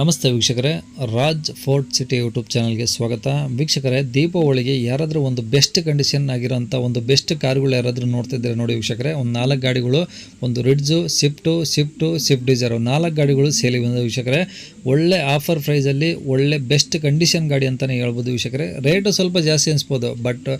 ನಮಸ್ತೆ ವೀಕ್ಷಕರೇ, Raj fort city YouTube ಚಾನಲ್ಗೆ ಸ್ವಾಗತ. ವೀಕ್ಷಕರೇ, ದೀಪಾವಳಿಗೆ ಯಾರಾದರೂ ಒಂದು ಬೆಸ್ಟ್ ಕಂಡೀಷನ್ ಆಗಿರೋಂಥ ಒಂದು ಬೆಸ್ಟ್ ಕಾರುಗಳು ಯಾರಾದರೂ ನೋಡ್ತಿದ್ರೆ ನೋಡಿ ವೀಕ್ಷಕರೇ, ಒಂದು ನಾಲ್ಕು ಗಾಡಿಗಳು, ಒಂದು Ritz Swift Swift Swift Dzire, ನಾಲ್ಕು ಗಾಡಿಗಳು ಸೇಲಿ ಬಂದ ವೀಕ್ಷಕರೇ. ಒಳ್ಳೆ ಆಫರ್ ಪ್ರೈಸಲ್ಲಿ ಒಳ್ಳೆ ಬೆಸ್ಟ್ ಕಂಡೀಷನ್ ಗಾಡಿ ಅಂತಲೇ ಹೇಳ್ಬೋದು ವೀಕ್ಷಕರೇ. ರೇಟು ಸ್ವಲ್ಪ ಜಾಸ್ತಿ ಅನಿಸ್ಬೋದು, ಬಟ್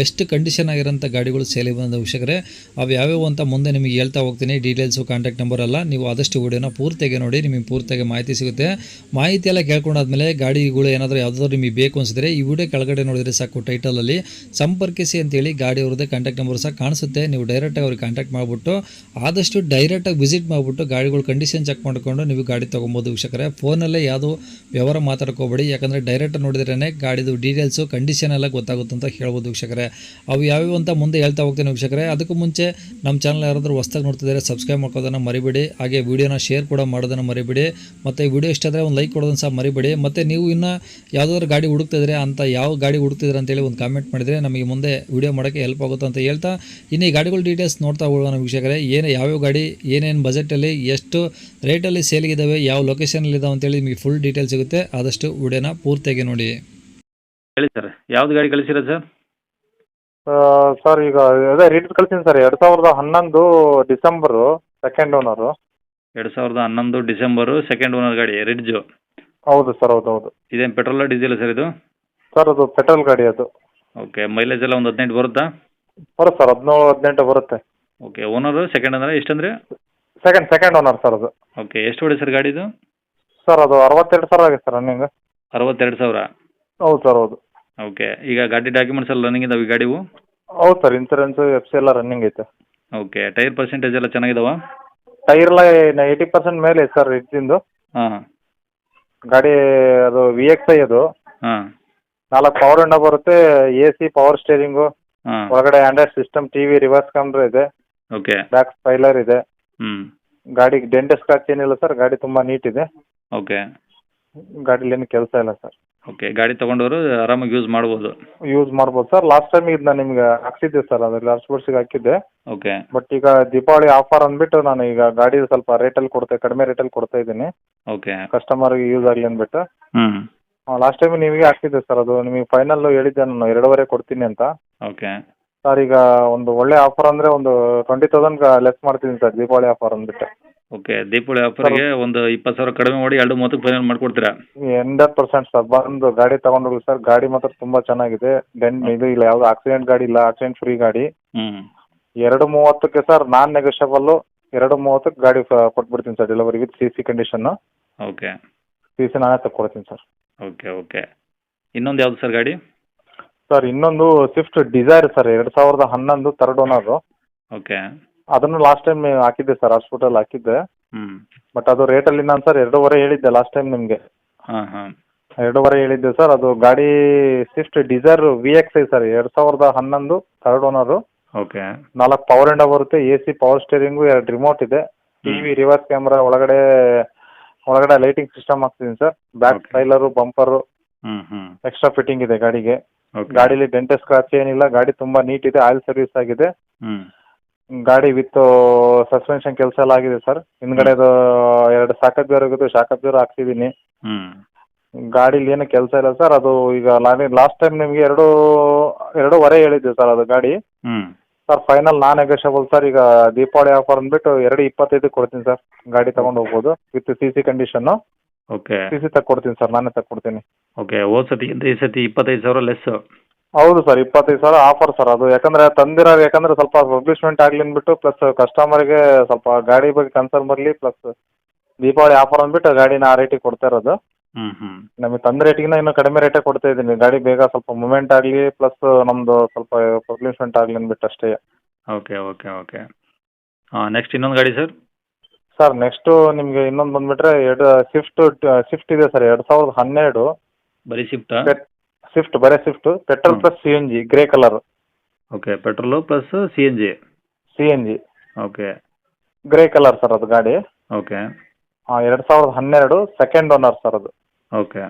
ಬೆಸ್ಟ್ ಕಂಡೀಷನ್ ಆಗಿರೋಂಥ ಗಾಡಿಗಳು ಸೇಲಿ ಬಂದ ವೀಕ್ಷಕರೇ. ಅವು ಯಾವ್ಯಾವು ಅಂತ ಮುಂದೆ ನಿಮಗೆ ಹೇಳ್ತಾ ಹೋಗ್ತೀನಿ, ಡೀಟೇಲ್ಸು, ಕಾಂಟ್ಯಾಕ್ಟ್ ನಂಬರ್ ಅಲ್ಲ ನೀವು ಆದಷ್ಟು ವಿಡಿಯೋನ ಪೂರ್ತಿಯಾಗಿ ನೋಡಿ, ನಿಮಗೆ ಪೂರ್ತಿಯಾಗಿ ಮಾಹಿತಿ ಸಿಗುತ್ತೆ. ಮಾಹಿತಿ ಎಲ್ಲ ಕೇಳ್ಕೊಂಡಾದ್ಮೇಲೆ ಗಾಡಿಗಳು ಏನಾದರೂ ಯಾವುದಾದ್ರು ನಿಮಗೆ ಬೇಕು ಅನಿಸಿದ್ರೆ ಈ ವಿಡಿಯೋ ಕೆಳಗಡೆ ನೋಡಿದರೆ ಸಾಕು ಟೈಟಲಲ್ಲಿ ಸಂಪರ್ಕಿಸಿ ಅಂತೇಳಿ ಗಾಡಿ ಅವ್ರದ್ದೇ ಕಾಂಟ್ಯಾಕ್ಟ್ ನಂಬರ್ ಸಹ ಕಾಣಿಸುತ್ತೆ. ನೀವು ಡೈರೆಕ್ಟಾಗಿ ಅವ್ರಿಗೆ ಕಾಂಟ್ಯಾಕ್ಟ್ ಮಾಡಿಬಿಟ್ಟು ಆದಷ್ಟು ಡೈರೆಕ್ಟಾಗಿ ವಿಸಿಟ್ ಮಾಡಿಬಿಟ್ಟು ಗಾಡಿಗಳು ಕಂಡೀಷನ್ ಚೆಕ್ ಮಾಡ್ಕೊಂಡು ನೀವು ಗಾಡಿ ತೊಗೊಬೋದು ವೀಕ್ಷಕರೇ. ಫೋನಲ್ಲೇ ಯಾವುದು ವ್ಯವಹಾರ ಮಾತಾಡ್ಕೋಬೇಡಿ. ಯಾಕಂದರೆ ಡೈರೆಕ್ಟ್ ನೋಡಿದ್ರೇ ಗಾಡಿದು ಡೀಟೇಲ್ಸು ಕಂಡೀಷನ್ ಎಲ್ಲ ಗೊತ್ತಾಗುತ್ತೆ ಅಂತ ಹೇಳ್ಬೋದು ವೀಕ್ಷಕರೇ. ಅವು ಯಾವ್ಯಾವ ಅಂತ ಮುಂದೆ ಹೇಳ್ತಾ ಹೋಗ್ತೀನಿ ವೀಕ್ಷಕರೇ. ಅದಕ್ಕೂ ಮುಂಚೆ ನಮ್ಮ ಚಾನಲ್ ಯಾರಾದರೂ ಹೊಸ್ದಾಗಿ ನೋಡ್ತಿದ್ದಾರೆ ಸಬ್ಸ್ಕ್ರೈಬ್ ಮಾಡ್ಕೋದನ್ನು ಮರಿಬೇಡಿ. ಹಾಗೆ ವಿಡಿಯೋನ ಶೇರ್ ಕೂಡ ಮಾಡೋದನ್ನು ಮರಿಬೇಡಿ. ಮತ್ತು ವಿಡಿಯೋ ಇಷ್ಟ ಆದರೆ ಒಂದು ಲೈಕ್ ಕೊಡೋದನ್ನು ಸಹ ಮರಿಬೇಡಿ. ಮತ್ತು ನೀವು ಇನ್ನು ಯಾವುದಾದ್ರು ಗಾಡಿ ಹುಡುಕ್ತಿದ್ರೆ ಅಂತ ಯಾವ ಗಾಡಿ ಹುಡುಕ್ತಿದ್ರೆ ಅಂತೇಳಿ ಒಂದು ಕಾಮೆಂಟ್ ಮಾಡಿದರೆ ನಮಗೆ ಮುಂದೆ ವಿಡಿಯೋ ಮಾಡೋಕ್ಕೆ ಹೆಲ್ಪ್ ಆಗುತ್ತೆ ಅಂತ ಹೇಳ್ತಾ ಇನ್ನು ಈ ಗಾಡಿಗಳ ಡೀಟೇಲ್ಸ್ ನೋಡ್ತಾ ಹೋಗೋಣ ವೀಕ್ಷಕರೇ. ಏನು ಯಾವ್ಯಾವ ಗಾಡಿ ಏನೇನು ಬಜೆಟಲ್ಲಿ ಎಷ್ಟು ರೇಟಲ್ಲಿ ಸೇಲ್ಗಿದ್ದಾವೆ ಯಾವ ಲೊಕೇಶನಲ್ಲಿ ಇದಾವೆ ಅಂತೇಳಿ ನಿಮಗೆ ಫುಲ್ ಡೀಟೇಲ್ ಸಿಗುತ್ತೆ. ಆದಷ್ಟು ವಿಡಿಯೋನ ಪೂರ್ತಿಯಾಗಿ ನೋಡಿ. ಹೇಳಿ ಸರ್ ಯಾವ್ದು ಗಾಡಿ ಕಳಿಸಿರೋದು ಸರ್? ಸರ್ ಈಗ ಅದೇ ರೇಟ್ ಕಳಿಸ್ತೀನಿ ಸರ್. ಎರಡು ಸಾವಿರದ ಹನ್ನೊಂದು ಡಿಸೆಂಬರು ಸೆಕೆಂಡ್ ಓನರು ಎರಡು ಸಾವಿರದ ಹನ್ನೊಂದು ಡಿಸೆಂಬರ್ ಸೆಕೆಂಡ್ ಓನರ್ ಗಾಡಿ ರಿಡ್ಜು ಹೌದು ಸರ್ ಹೌದು ಹೌದು. ಇದೇನು ಪೆಟ್ರೋಲ ಡೀಸೆಲ್ ಸರ್ ಇದು? ಸರ್ ಅದು ಪೆಟ್ರೋಲ್ ಗಾಡಿ ಅದು. ಓಕೆ ಮೈಲೇಜ್ ಎಲ್ಲ ಒಂದು ಹದಿನೆಂಟು ಬರುತ್ತಾ? ಬರುತ್ತೆ ಸರ್ ಹದಿನೇಳು ಹದಿನೆಂಟು ಬರುತ್ತೆ. ಓಕೆ ಓನರ್ ಸೆಕೆಂಡ್ ಅಂದರೆ ಎಷ್ಟಂದ್ರೆ ಸೆಕೆಂಡ್ ಸೆಕೆಂಡ್ ಓನರ್ ಸರ್ ಅದು. ಓಕೆ ಎಷ್ಟು ಹೊಡಿ ಸರ್ ಗಾಡಿದು ಸರ್ ಅದು ಅರವತ್ತೆರಡು ಸಾವಿರ ಆಗಿದೆ ಸರ್ ರನ್ನಿಂಗ್ ಅರವತ್ತೆರಡು ಸಾವಿರ? ಹೌದು ಸರ್ ಹೌದು. ಓಕೆ ಈಗ ಗಾಡಿ ಡಾಕ್ಯುಮೆಂಟ್ಸ್ ಎಲ್ಲ ರನ್ನಿಂಗ್ ಇದಾವೆ ಈ ಗಾಡಿವು? ಹೌದು ಸರ್ ಇನ್ಸೂರೆನ್ಸ್ ಎಫ್ ಸಿ ಎಲ್ಲ ರನ್ನಿಂಗ್ ಐತೆ. ಓಕೆ ಟೈರ್ ಪರ್ಸೆಂಟೇಜ್ ಎಲ್ಲ ಚೆನ್ನಾಗಿದಾವ? ಟೈರ್ ಎಲ್ಲ ಏಯ್ಟಿ ಪರ್ಸೆಂಟ್ ಮೇಲೆ ಸರ್ ಇದ್ದಿಂದು. ಹಾಂ. ಗಾಡಿ ಅದು ವಿ ಎಕ್ಸ್ ಐ ಅದು. ಹಾಂ. ನಾಲ್ಕು ಪವರ್ ವಿಂಡೋ ಬರುತ್ತೆ ಎ ಸಿ ಪವರ್ ಸ್ಟೇರಿಂಗ್ ಹಾಂ. ಒಳಗಡೆ Android system TV reverse camera ಇದೆ. ಓಕೆ. ಬ್ಯಾಕ್ ಸ್ಪೈಲರ್ ಇದೆ. ಹ್ಞೂ ಗಾಡಿಗೆ ಡೆಂಟ್ ಸ್ಕ್ರಾಚ್ ಏನಿಲ್ಲ ಸರ್ ಗಾಡಿ ತುಂಬಾ ನೀಟ್ ಇದೆ. ಓಕೆ. ಗಾಡಿಲಿ ಏನು ಕೆಲಸ ಇಲ್ಲ ಸರ್ ಓಕೆ ಗಾಡಿ ತೊಗೊಂಡವರು ಆರಾಮಾಗಿ ಯೂಸ್ ಮಾಡ್ಬೋದು. ಯೂಸ್ ಮಾಡ್ಬೋದು ಸರ್ ಲಾಸ್ಟ್ ಟೈಮ್ ಇದು ನಾನು ನಿಮ್ಗೆ ಹಾಕ್ಸಿದ್ದೆ ಸರ್ ಅದು ಲಾಸ್ಟ್ ವರ್ಷಕ್ಕೆ ಹಾಕಿದ್ದೆ ಓಕೆ ಬಟ್ ಈಗ ದೀಪಾವಳಿ ಆಫರ್ ಅಂದ್ಬಿಟ್ಟು ನಾನು ಈಗ ಗಾಡಿ ಸ್ವಲ್ಪ ರೇಟಲ್ಲಿ ಕೊಡ್ತೆ ಕಡಿಮೆ ರೇಟಲ್ಲಿ ಕೊಡ್ತಾ ಇದ್ದೀನಿ. ಓಕೆ ಕಸ್ಟಮರ್ಗೆ ಯೂಸ್ ಆಗಲಿ ಅಂದ್ಬಿಟ್ಟು. ಹ್ಮ್. ಲಾಸ್ಟ್ ಟೈಮ್ ನಿಮಗೆ ಹಾಕ್ಸಿದ್ದೆ ಸರ್ ಅದು ನಿಮಗೆ ಫೈನಲ್ ಹೇಳಿದ್ದೆ ನಾನು ಎರಡೂವರೆ ಕೊಡ್ತೀನಿ ಅಂತ. ಓಕೆ ಸರ್ ಈಗ ಒಂದು ಒಳ್ಳೆ ಆಫರ್ ಅಂದರೆ ಒಂದು ಟ್ವೆಂಟಿ ತೌಸಂಡ್ ಲೆಸ್ ಮಾಡ್ತೀನಿ ಸರ್ ದೀಪಾವಳಿ ಆಫರ್ ಅಂದ್ಬಿಟ್ಟು. ಓಕೆ ದೀಪಾವಳಿ ಆಫರ್ಗೆ ಒಂದು ಇಪ್ಪತ್ತು ಸಾವಿರ ಕಡಿಮೆ ಮಾಡಿ ಎರಡು ಮೂವತ್ತಕ್ಕೆ ಫೈನಲ್ ಮಾಡಿಕೊಡ್ತೀರಾ? ಹಂಡ್ರೆಡ್ ಪರ್ಸೆಂಟ್ ಸರ್ ಬಂದು ಗಾಡಿ ತಗೊಂಡು ಸರ್ ಗಾಡಿ ಮಾತ್ರ ತುಂಬಾ ಚೆನ್ನಾಗಿದೆ. ಡೆನ್ ಇದು ಇಲ್ಲ ಯಾವ್ದು ಆಕ್ಸಿಡೆಂಟ್ ಗಾಡಿ ಇಲ್ಲ ಆಕ್ಸಿಡೆಂಟ್ ಫ್ರೀ ಗಾಡಿ. ಹ್ಞೂ ಎರಡು ಮೂವತ್ತಕ್ಕೆ ಸರ್ ನಾನ್ ನೆಗೋಷಿಯಬಲ್ ಎರಡು ಮೂವತ್ತಕ್ಕೆ ಗಾಡಿ ಫ- ಕೊಟ್ಬಿಡ್ತೀನಿ sir delivery with C C condition okay C C ನಾನೇ ತಕ್ಕೊಡ್ತೀನಿ ಸರ್ ಓಕೆ ಓಕೆ ಇನ್ನೊಂದು ಯಾವ್ದು ಸರ್ ಗಾಡಿ? ಸರ್ ಇನ್ನೊಂದು ಸ್ವಿಫ್ಟ್ ಡಿಸೈರ್ ಸರ್ ಎರಡು ಸಾವಿರದ ಹನ್ನೊಂದು ತರ್ಡ್ ಓನರು ಓಕೆ ಅದನ್ನು ಲಾಸ್ಟ್ ಟೈಮ್ ಹಾಕಿದ್ದೆ ಸರ್ ಹಾಸ್ಪಿಟಲ್ ಹಾಕಿದ್ದೆ. ಬಟ್ ಅದು ಅಲ್ಲಿ ನಾನು ಸರ್ ಎರಡೂವರೆ ಹೇಳಿದ್ದೆ ಲಾಸ್ಟ್ ಟೈಮ್ ನಿಮಗೆ. ಹಾಂ ಹಾಂ. ಎರಡೂವರೆ ಹೇಳಿದ್ದೆ ಸರ್ ಅದು ಗಾಡಿ Swift Dzire V X I sir ಎರಡ್ ಸಾವಿರದ ಹನ್ನೊಂದು ಥರ್ಡ್ ಓನರ್ ಓಕೆ ನಾಲ್ಕು ಪವರ್ ಎಂಡ ಬರುತ್ತೆ ಎ ಸಿ ಪವರ್ ಸ್ಟೇರಿಂಗ್ ಎರಡು ರಿಮೋಟ್ ಇದೆ. ಟಿವಿ ರಿವರ್ಸ್ ಕ್ಯಾಮ್ರಾ ಒಳಗಡೆ ಒಳಗಡೆ ಲೈಟಿಂಗ್ ಸಿಸ್ಟಮ್ ಹಾಕ್ತೀನಿ sir back Okay. Bumper extra fitting ಇದೆ ಗಾಡಿಗೆ. ಓಕೆ ಗಾಡೀಲಿ ಡೆಂಟೆ ಸ್ಕ್ರಾಚ್ ಏನಿಲ್ಲ ಗಾಡಿ ತುಂಬಾ ನೀಟ್ ಇದೆ ಆಯಿಲ್ ಸರ್ವಿಸ್ ಆಗಿದೆ. ಹ್ಞೂ ಗಾಡಿ ವಿತ್ ಸಸ್ಪೆನ್ಷನ್ ಕೆಲಸ ಎಲ್ಲ ಆಗಿದೆ ಸರ್. ಹಿಂದ್ಗಡೆದು ಎರಡು ಸಾಕಪ್ ಬೇರೆ ಹೋಗುತ್ತೆ ಶಾಕಪ್ ಬೇರೆ ಹಾಕ್ಸಿದ್ದೀನಿ. ಗಾಡಿಲಿ ಗಾಡೀಲಿ ಏನು ಕೆಲಸ ಇಲ್ಲ ಸರ್. ಅದು ಈಗ ಲಾಸ್ಟ್ ಟೈಮ್ ನಿಮಗೆ ಎರಡು ಎರಡೂವರೆ ಹೇಳಿದ್ದೆ ಸರ್ ಅದು ಗಾಡಿ. Sir final non negotiable sir. ಈಗ ದೀಪಾವಳಿ ಆಫರ್ ಅಂದ್ಬಿಟ್ಟು ಎರಡು ಇಪ್ಪತ್ತೈದು ಕೊಡ್ತೀನಿ ಸರ್. ಗಾಡಿ ತಗೊಂಡು ಹೋಗ್ಬೋದು ವಿತ್ ಸಿ ಸಿ ಕಂಡೀಷನ್ನು ಓಕೆ ಸಿ ಸಿ ತಗೊಡ್ತೀನಿ ಸರ್. ನಾನೇ ತಗೊಡ್ತೀನಿ ಓಕೆ ಹೋದ ಸತಿ ಈ ಸತಿ ಇಪ್ಪತ್ತೈದು ಸಾವಿರ ಲೆಸ್ಸು ಹೌದು ಸರ್ ಇಪ್ಪತ್ತೈದು ಸಾವಿರ ಆಫರ್ ಸರ್ ಅದು. ಯಾಕಂದ್ರೆ ತಂದಿರೋ ಯಾಕಂದ್ರೆ ಸ್ವಲ್ಪ ಪಬ್ಲಿಷ್ಮೆಂಟ್ ಆಗಲಿ ಅಂದ್ಬಿಟ್ಟು ಪ್ಲಸ್ ಕಸ್ಟಮರ್ಗೆ ಸ್ವಲ್ಪ ಗಾಡಿ ಬಗ್ಗೆ ಕನ್ಸರ್ನ್ ಬರಲಿ ಪ್ಲಸ್ ದೀಪಾವಳಿ ಆಫರ್ ಅಂದ್ಬಿಟ್ಟು ಗಾಡಿನ ಆ ರೇಟಿಗೆ ಕೊಡ್ತಾ ಇರೋದು. ಹ್ಮ್ ನಮಗೆ ತಂದ ರೇಟಿಗಿನ ಇನ್ನೂ ಕಡಿಮೆ ರೇಟೇ ಕೊಡ್ತಾ ಇದ್ದೀನಿ. ಗಾಡಿ ಬೇಗ ಸ್ವಲ್ಪ ಮೂಮೆಂಟ್ ಆಗಲಿ ಪ್ಲಸ್ ನಮ್ದು ಸ್ವಲ್ಪ ಪಬ್ಲಿಷ್ಮೆಂಟ್ ಆಗಲಿ ಅಂದ್ಬಿಟ್ಟು ಅಷ್ಟೇ. ಓಕೆ ಓಕೆ ಓಕೆ ನೆಕ್ಸ್ಟ್ ಇನ್ನೊಂದು ಗಾಡಿ ಸರ್? ಸರ್ ನೆಕ್ಸ್ಟು ನಿಮಗೆ ಇನ್ನೊಂದು ಬಂದ್ಬಿಟ್ರೆ ಎರಡು ಸ್ವಿಫ್ಟ್ ಸ್ವಿಫ್ಟ್ ಇದೆ ಸರ್ ಎರಡು ಸಾವಿರದ ಹನ್ನೆರಡು. ಬರೀ ಶಿಫ್ಟಾ ಪೆಟ್ ಸ್ವಿಫ್ಟ್ ಬರೇ Swift petrol plus C N G grey colour okay petrol plus C N G C N G okay grey colour sir ಅದು ಗಾಡಿ. ಓಕೆ ಎರಡು ಸಾವಿರದ ಹನ್ನೆರಡು ಸೆಕೆಂಡ್ ಓನರ್ ಸರ್ ಅದು. Okay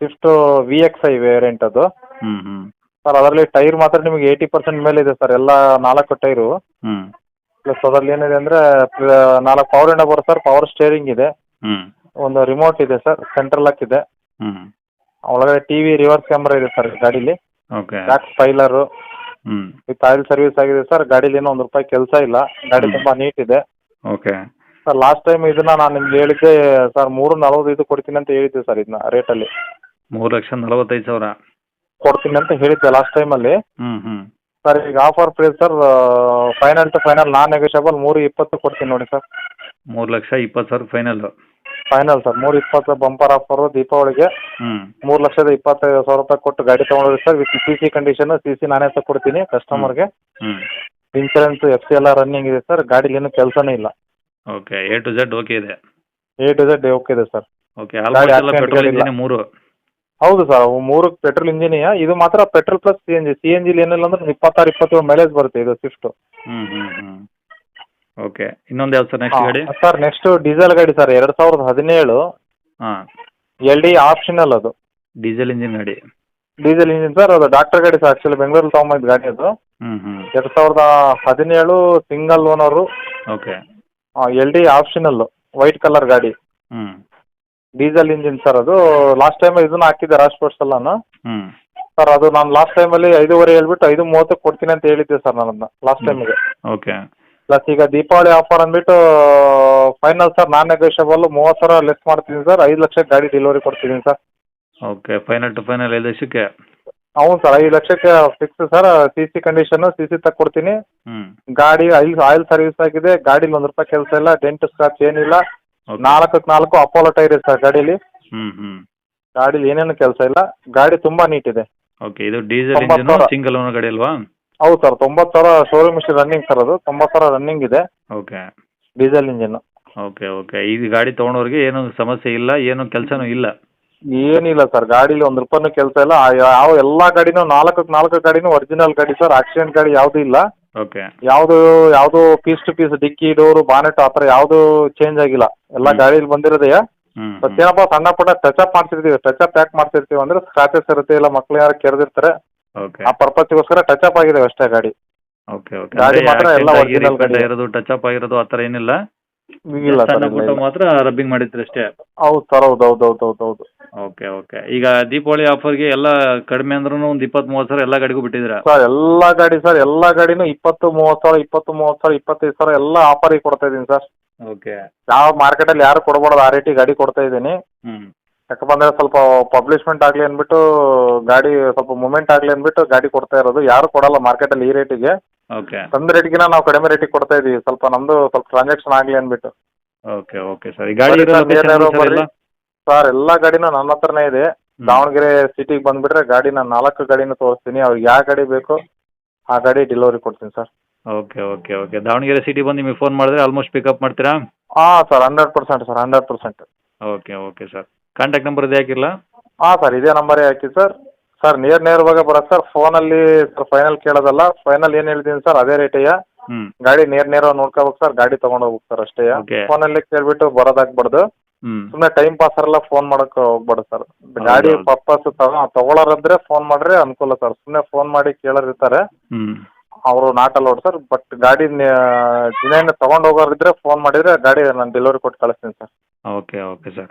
Swift V X I variant ಅದು. ಹ್ಞೂ ಹ್ಞೂ sir ಅದರಲ್ಲಿ ಟೈರ್ ಮಾತ್ರ ನಿಮಗೆ ಏಯ್ಟಿ ಪರ್ಸೆಂಟ್ ಮೇಲೆ ಇದೆ ಸರ್ ಎಲ್ಲ ನಾಲ್ಕು ಟೈರು ಹ್ಞೂ ಪ್ಲಸ್ ಅದರಲ್ಲಿ ಏನಿದೆ ಅಂದ್ರೆ ನಾಲ್ಕು ಪವರ್ ಇಂಡ ಬರುತ್ತೆ ಸರ್ ಪವರ್ ಸ್ಟೇರಿಂಗ್ ಇದೆ. ಹ್ಞೂ ಒಂದು ರಿಮೋಟ್ ಇದೆ ಸರ್ ಸೆಂಟ್ರಲ್ ಲಾಕ್ ಇದೆ. ಹ್ಞೂ ಒಳಗಡೆ ಟಿವಿ ರಿವರ್ಸ್ ಕ್ಯಾಮ್ರಾ ಇದೆ ಸರ್ ಗಾಡಿಲಿ. ಓಕೆ ಬ್ಯಾಕ್ ಸ್ಪೈಲರು ಹ್ಞೂ ವಿತ್ ಆಯಿಲ್ ಸರ್ವಿಸ್ ಆಗಿದೆ ಸರ್ ಗಾಡಿಲಿ ಏನೋ ಒಂದು ರೂಪಾಯಿ ಕೆಲಸ ಇಲ್ಲ. ಗಾಡಿ ತುಂಬಾ ತುಂಬ ನೀಟ್ ಇದೆ. ಓಕೆ ಸರ್ ಲಾಸ್ಟ್ ಟೈಮ್ ಇದನ್ನ ನಾನು ನಿಮ್ಗೆ ಹೇಳಿದ್ದೆ ಸರ್ ಮೂರು ನಲವತ್ತೈದು ಕೊಡ್ತೀನಿ ಅಂತ ಹೇಳಿದ್ದೆ ಸರ್ ಇದನ್ನ ರೇಟಲ್ಲಿ ಮೂರು ಲಕ್ಷ ನಲವತ್ತೈದು ಸಾವಿರ. ಕೊಡ್ತೀನಿ ಅಂತ ಹೇಳಿದ್ದೆ ಲಾಸ್ಟ್ ಟೈಮಲ್ಲಿ ಹ್ಞೂ ಹ್ಞೂ ಸರ್ ಈಗ offer price sir final to final non negotiable ಮೂರು ಇಪ್ಪತ್ತು ಕೊಡ್ತೀನಿ ನೋಡಿ ಸರ್ ಮೂರು ಲಕ್ಷ ಇಪ್ಪತ್ತು ಸಾವಿರ ಫೈನಲ್ಲು ಫೈನಲ್ ಸರ್ ಮೂರು ಇಪ್ಪತ್ತು ಬಂಪರ್ ಆಫರ್ ದೀಪಾವಳಿಗೆ ಮೂರ್ ಮೂರು ಲಕ್ಷದ ಇಪ್ಪತ್ತೈದು ಸಾವಿರ ರೂಪಾಯಿ ಕೊಟ್ಟು ಗಾಡಿ ತೊಗೊಂಡ್ರಿ sir with C C condition C C ನಾನೇ ಕೊಡ್ತೀನಿ ಕಸ್ಟಮರ್ಗೆ ಗೆ ಇನ್ಸೂರೆನ್ಸ್ ಎಫ್ ಸಿ ಎಲ್ಲ ರನ್ನಿಂಗ್ ಇದೆ ಸರ್ ಗಾಡಿಲಿ ಏನು ಕೆಲಸನೇ ಇಲ್ಲ. Okay A to Z okay ಇದೆ. ಎ ಟು ಝೆಡ್ ಓಕೆ ಇದೆ ಸರ್ ಓಕೆ ಆಲ್ಮೋಸ್ಟ್ ಎಲ್ಲ accident ಪೆಟ್ರೋಲ್. ಇಂಜಿನ್ ಮೂರು. ಹೌದು ಸರ್ ಅವು ಮೂರು ಪೆಟ್ರೋಲ್ ಇಂಜಿನಿಯ ಇದು ಮಾತ್ರ petrol plus C N G C N ಜಿಲಿ ಏನಿಲ್ಲ ಅಂದ್ರೆ ಇಪ್ಪತ್ತಾರು ಇಪ್ಪತ್ತೇಳು ಮೈಲೇಜ್ ಬರುತ್ತೆ ಇದು ಸ್ವಿಫ್ಟ್ ಓಕೆ ಇನ್ನೊಂದು ಯಾವ್ದು ಸರ್ ನೆಕ್ಸ್ಟ್ ಗಾಡಿ? ಸರ್ ನೆಕ್ಸ್ಟ್ ಡೀಸೆಲ್ ಗಾಡಿ ಸರ್ ಎರಡ್ ಸಾವಿರದ ಹದಿನೇಳು. ಹಾಂ. ಎಲ್ ಡಿ ಆಪ್ಷನಲ್ ಅದು. ಡೀಸೆಲ್ ಇಂಜಿನ್ ಗಾಡಿ. ಡೀಸೆಲ್ ಇಂಜಿನ್ ಸರ್ ಅದು ಡಾಕ್ಟರ್ ಗಾಡಿ ಸರ್ ಆಕ್ಚುಲಿ ಬೆಂಗಳೂರಲ್ಲಿ ತಗೊಂಬಂದ್ ಗಾಡಿ ಅದು. ಹ್ಞೂ ಹ್ಞೂ ಎರಡು ಸಾವಿರದ ಹದಿನೇಳು single owner okay L D optional white colour ಗಾಡಿ. ಹ್ಞೂ ಡೀಸೆಲ್ ಇಂಜಿನ್ ಸರ್ ಅದು ಲಾಸ್ಟ್ ಟೈಮ್ ಇದನ್ನ ಹಾಕಿದ್ದೆ ರಾಜ್ ಸ್ಪೋರ್ಟ್ಸ್ ಎಲ್ಲಾನು ಹ್ಞೂ ಸರ್ ಅದು ನಾನು ಲಾಸ್ಟ್ ಟೈಮಲ್ಲಿ ಐದೂವರೆ ಹೇಳ್ಬಿಟ್ಟು ಐದು ಮೂವತ್ತಕ್ಕೆ ಕೊಡ್ತೀನಿ ಅಂತ ಹೇಳಿದ್ದೆ ಸರ್ ನಾನು ಲಾಸ್ಟ್ ಟೈಮಿಗೆ ಓಕೆ ಪ್ಲಸ್ ಈಗ ದೀಪಾವಳಿ ಆಫರ್ ಅಂದ್ಬಿಟ್ಟು ಫೈನಲ್ ಸರ್ ನಾನ್ ನೆಗೋಷಿಯಬಲ್ ಮೂವತ್ತು ಸಾವಿರ ಲೆಸ್ ಮಾಡ್ತೀನಿ ಸರ್ ಐದು ಲಕ್ಷ ಗಾಡಿ ಡೆಲಿವರಿ ಕೊಡ್ತೀನಿ sir okay final to final ಐದು ಲಕ್ಷಕ್ಕೆ? ಹೌದು ಸರ್ ಐದು ಲಕ್ಷಕ್ಕೆ fix sir C C condition C C ಕೊಡ್ತೀನಿ. ಹ್ಞೂ ಗಾಡಿ ಆಯಿಲ್ ಆಯಿಲ್ ಸರ್ವಿಸ್ ಆಗಿದೆ. ಗಾಡೀಲಿ ಒಂದ್ ರೂಪಾಯಿ ಕೆಲಸ ಇಲ್ಲ ಡೆಂಟ್ ಸ್ಕ್ರಾಚ್ ಏನಿಲ್ಲ. ನಾಲ್ಕಕ್ಕೆ ನಾಲ್ಕು ಅಪೋಲೋ ಟೈರ್ ಇದೆ ಸರ್ ಗಾಡೀಲಿ. ಹ್ಞೂ ಹ್ಞೂ ಗಾಡೀಲಿ ಏನೇನು ಕೆಲಸ ಇಲ್ಲ. ಗಾಡಿ ತುಂಬಾ ನೀಟ್ ಇದೆ. ಓಕೆ ಇದು ಡೀಸೆಲ್ ತೊಂಬತ್ತು ಇಂಜಿನ್ ಸಾವಿರ. ಸಿಂಗಲ್ ಓನರ್ ಗಾಡಿ ಅಲ್ವಾ? ಹೌದು ಸರ್ ತೊಂಬತ್ತು ಸಾವಿರ ಶೋರೂಮ್ ಇಷ್ಟು ರನ್ನಿಂಗ್ ಸರ್ ಅದು. ತೊಂಬತ್ತು ಸಾವಿರ ರನ್ನಿಂಗ್ ಇದೆ. Okay. Diesel engine okay okay. ಈ ಗಾಡಿ ತೊಗೊಂಡವ್ರಿಗೆ ಏನು ಸಮಸ್ಯೆ ಇಲ್ಲ ಏನು ಕೆಲಸನೂ ಇಲ್ಲ? ಏನಿಲ್ಲ ಸರ್ ಗಾಡೀಲಿ ಒಂದು ರೂಪಾಯಿನೂ ಕೆಲಸ ಇಲ್ಲ. ಆ ಯಾವ ಎಲ್ಲ ಗಾಡಿನೂ ನಾಲ್ಕಕ್ಕೆ ನಾಲ್ಕು ಗಾಡಿನೂ ಒರಿಜಿನಲ್ ಗಾಡಿ ಸರ್ ಆಕ್ಸಿಡೆಂಟ್ ಗಾಡಿ ಯಾವುದೂ ಇಲ್ಲ. ಓಕೆ. ಯಾವುದು ಯಾವುದು ಪೀಸ್ ಟು ಪೀಸ್ ಡಿಕ್ಕಿ ಡೋರು ಬಾನೆಟ್ ಆ ಥರ ಯಾವುದು ಚೇಂಜ್ ಆಗಿಲ್ಲ. ಎಲ್ಲ ಗಾಡಿಲಿ ಬಂದಿರೋದೇ. ಏನಪ್ಪ ಸಣ್ಣ ಪುಟ್ಟ ಟಚ್ ಅಪ್ ಮಾಡ್ತಿರ್ತೀವಿ ಟಚ್ ಅಪ್ ಪ್ಯಾಕ್ ಮಾಡ್ತಿರ್ತೀವಿ ಅಂದ್ರೆ ಸ್ಕ್ರಾಚಸ್ ಇರುತ್ತೆ ಇಲ್ಲ ಮಕ್ಳು ಯಾರು ಕೆರೆದಿರ್ತಾರೆ ಓಕೆ ಆ ಪರ್ಪಸ್ಗೋಸ್ಕರ ಟಚ್ ಅಪ್ ಆಗಿದೆ ಅಷ್ಟೇ ಗಾಡಿ. ಓಕೆ ಓಕೆ ಗಾಡಿ ಮಾತ್ರ ಎಲ್ಲ original ಗಾಡಿ. ಇರೋದು ಟಚ್ ಅಪ್ ಆಗಿರೋದು ಆ ತರ ಏನಿಲ್ಲ. ಇಲ್ಲ ಸಣ್ಣ ಪುಟ್ಟ ಮಾತ್ರ ರಬ್ಬಿಂಗ್ ಮಾಡಿದ್ರೆ ಅಷ್ಟೇ. ಹೌದು ಸರ್ ಹೌದು ಹೌದು ಹೌದು ಹೌದು ಹೌದು. ಓಕೆ ಓಕೆ ಈಗ ದೀಪಾವಳಿ ಆಫರ್ಗೆ ಎಲ್ಲ ಕಡಿಮೆ ಅಂದ್ರೂ ಒಂದು ಇಪ್ಪತ್ತು ಮೂವತ್ತು ಸಾವಿರ ಎಲ್ಲ ಗಾಡಿಗೂ ಬಿಟ್ಟಿದ್ದೀರಾ? ಸರ್ ಎಲ್ಲಾ ಗಾಡಿ ಸರ್ ಎಲ್ಲಾ ಗಾಡಿನೂ ಇಪ್ಪತ್ತು ಮೂವತ್ತು ಸಾವಿರ ಇಪ್ಪತ್ತು ಮೂವತ್ತು ಸಾವಿರ ಇಪ್ಪತ್ತೈದು ಸಾವಿರ ಎಲ್ಲ ಆಫರಿಗೆ ಕೊಡ್ತಾ ಇದ್ದೀನಿ ಸರ್. ಓಕೆ ಯಾವ ಮಾರ್ಕೆಟಲ್ಲಿ ಯಾರು ಕೊಡಬಾರ್ದು ಆ ರೇಟಿಗೆ ಗಾಡಿ ಕೊಡ್ತಾ ಇದ್ದೀನಿ. ಯಾಕಂದ್ರೆ ಸ್ವಲ್ಪ ಪಬ್ಲಿಷ್ಮೆಂಟ್ ಆಗಲಿ ಅಂದ್ಬಿಟ್ಟು ಗಾಡಿ ಸ್ವಲ್ಪ ಮೂಮೆಂಟ್ ಆಗಲಿ ಅಂದ್ಬಿಟ್ಟು ಗಾಡಿ ಕೊಡ್ತಾ ಇರೋದು. ಯಾರು ಕೊಡಲ್ಲ ಮಾರ್ಕೆಟ್ ಅಲ್ಲಿ ಈ ರೇಟಿಗೆ ಓಕೆ ತಂದ ರೇಟ್ಗಿನ ನಾವು ಕಡಿಮೆ ರೇಟಿಗೆ ಕೊಡ್ತಾ ಇದೀವಿ. ಸ್ವಲ್ಪ ನಮ್ದು ಸ್ವಲ್ಪ ಟ್ರಾನ್ಸಾಕ್ಷನ್ ಆಗಲಿ ಅಂದ್ಬಿಟ್ಟು. ಓಕೆ ಓಕೆ ಸರ್ ಈ ಗಾಡಿ ಇರೋ. ಎಲ್ಲ? ಸರ್ ಎಲ್ಲ ಗಾಡಿನೂ ನನ್ನ ಹತ್ರನೇ ಇದೆ. ದಾವಣಗೆರೆ ಸಿಟಿಗೆ ಬಂದ್ಬಿಟ್ರೆ ಗಾಡಿನ ನಾಲ್ಕು ಗಾಡಿನ ತೋರಿಸ್ತೀನಿ. ಅವ್ರಿಗೆ ಯಾವ ಗಾಡಿ ಬೇಕು ಆ ಗಾಡಿ ಡೆಲಿವರಿ ಕೊಡ್ತೀನಿ sir okay okay okay Davanagere city ಬಂದು ನಿಮಗೆ ಫೋನ್ ಮಾಡಿದ್ರೆ ಆಲ್ಮೋಸ್ಟ್ ಪಿಕಪ್ ಮಾಡ್ತೀರಾ? ಹಾಂ sir hundred percent sir hundred percent okay okay sir contact number ಇದೆ ಹಾಕಿರಲ್ಲ ಹಾಂ ಸರ್ ಇದೇ ನಂಬರೇ ಹಾಕಿ ಸರ್. ಸರ್ ನೇರ್ ನೇರವಾಗ ಬರೋದು ಸರ್ ಫೋನಲ್ಲಿ ಸರ್ ಫೈನಲ್ ಕೇಳೋದಲ್ಲ. ಫೈನಲ್ ಏನು ಹೇಳ್ತೀನಿ ಸರ್ ಅದೇ ರೇಟೆಯ ಹ್ಞೂ ಗಾಡಿ ನೇರ್ ನೇರ ನೋಡ್ಕೋಬೇಕು ಸರ್ ಗಾಡಿ ತಗೊಂಡ್ ಹೋಗ್ಬೇಕು ಸರ್ ಅಷ್ಟೇ. Okay. ಫೋನಲ್ಲಿ ಕೇಳ್ಬಿಟ್ಟು ಬರೋದಾಗ್ಬಾರ್ದು ಸುಮ್ನೆ ಸುಮ್ಮನೆ ಟೈಮ್ ಪಾಸ್ ಎಲ್ಲ ಫೋನ್ ಮಾಡಕ್ ಹೋಗ್ಬಾರ್ದು ಸರ್. ಗಾಡಿ ಹೌದು. ಪರ್ಪಸ್ ತಗೊಳೋರಿದ್ರೆ ಫೋನ್ ಮಾಡ್ರೆ ಅನುಕೂಲ ಸರ್. ಸುಮ್ಮನೆ ಫೋನ್ ಮಾಡಿ ಕೇಳೋರಿರ್ತಾರೆ ಅವರು ನಾಟ್ ಅಲೌಡ್ ಸರ್ ಬಟ್ ಗಾಡಿ ದಿನ ತಗೊಂಡ್ ಹೋಗೋರಿದ್ರೆ ಫೋನ್ ಮಾಡಿದ್ರೆ ಗಾಡಿ ನಾನು ಡೆಲಿವರಿ ಕೊಟ್ಟು ಕಳಿಸ್ತೀನಿ ಸರ್. Okay okay sir